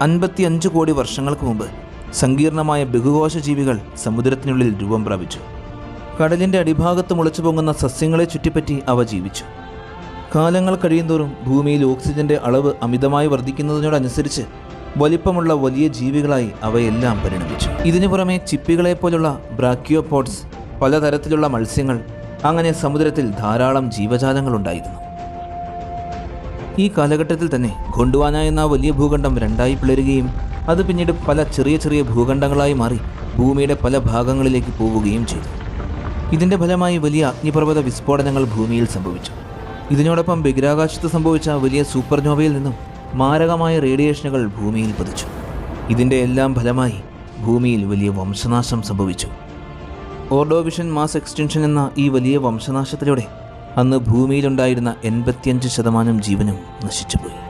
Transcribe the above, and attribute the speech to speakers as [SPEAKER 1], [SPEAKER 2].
[SPEAKER 1] അൻപത്തിയഞ്ച് കോടി വർഷങ്ങൾക്ക് മുമ്പ് സങ്കീർണമായ ബഹുകോശ ജീവികൾ സമുദ്രത്തിനുള്ളിൽ രൂപം പ്രാപിച്ചു. കടലിന്റെ അടിഭാഗത്ത് മുളച്ചു പൊങ്ങുന്ന സസ്യങ്ങളെ ചുറ്റിപ്പറ്റി അവ ജീവിച്ചു. കാലങ്ങൾ കഴിയുന്തോറും ഭൂമിയിൽ ഓക്സിജന്റെ അളവ് അമിതമായി വർദ്ധിക്കുന്നതിനോടനുസരിച്ച് വലിപ്പമുള്ള വലിയ ജീവികളായി അവയെല്ലാം പരിണമിച്ചു. ഇതിനു പുറമെ ചിപ്പികളെ പോലുള്ള ബ്രാക്കിയോപോഡ്സ് പലതരത്തിലുള്ള മത്സ്യങ്ങൾ അങ്ങനെ സമുദ്രത്തിൽ ധാരാളം ജീവജാലങ്ങളുണ്ടായിരുന്നു. ഈ കാലഘട്ടത്തിൽ തന്നെ ഗൊണ്ടുവാന എന്ന വലിയ ഭൂഖണ്ഡം രണ്ടായി പിളരുകയും അത് പിന്നീട് പല ചെറിയ ചെറിയ ഭൂഖണ്ഡങ്ങളായി മാറി ഭൂമിയുടെ പല ഭാഗങ്ങളിലേക്ക് പോവുകയും ചെയ്തു. ഇതിന്റെ ഫലമായി വലിയ അഗ്നിപർവത വിസ്ഫോടനങ്ങൾ ഭൂമിയിൽ സംഭവിച്ചു. ഇതിനോടൊപ്പം ബഹിരാകാശത്ത് സംഭവിച്ച വലിയ സൂപ്പർനോവയിൽ നിന്നും മാരകമായ റേഡിയേഷനുകൾ ഭൂമിയിൽ പതിച്ചു. ഇതിന്റെ എല്ലാം ഫലമായി ഭൂമിയിൽ വലിയ വംശനാശം സംഭവിച്ചു. ഓർഡോവിഷൻ മാസ് എക്സ്റ്റൻഷൻ എന്ന ഈ വലിയ വംശനാശത്തിലൂടെ അന്ന് ഭൂമിയിലുണ്ടായിരുന്ന എൺപത്തിയഞ്ച് ശതമാനം ജീവനും നശിച്ചുപോയി.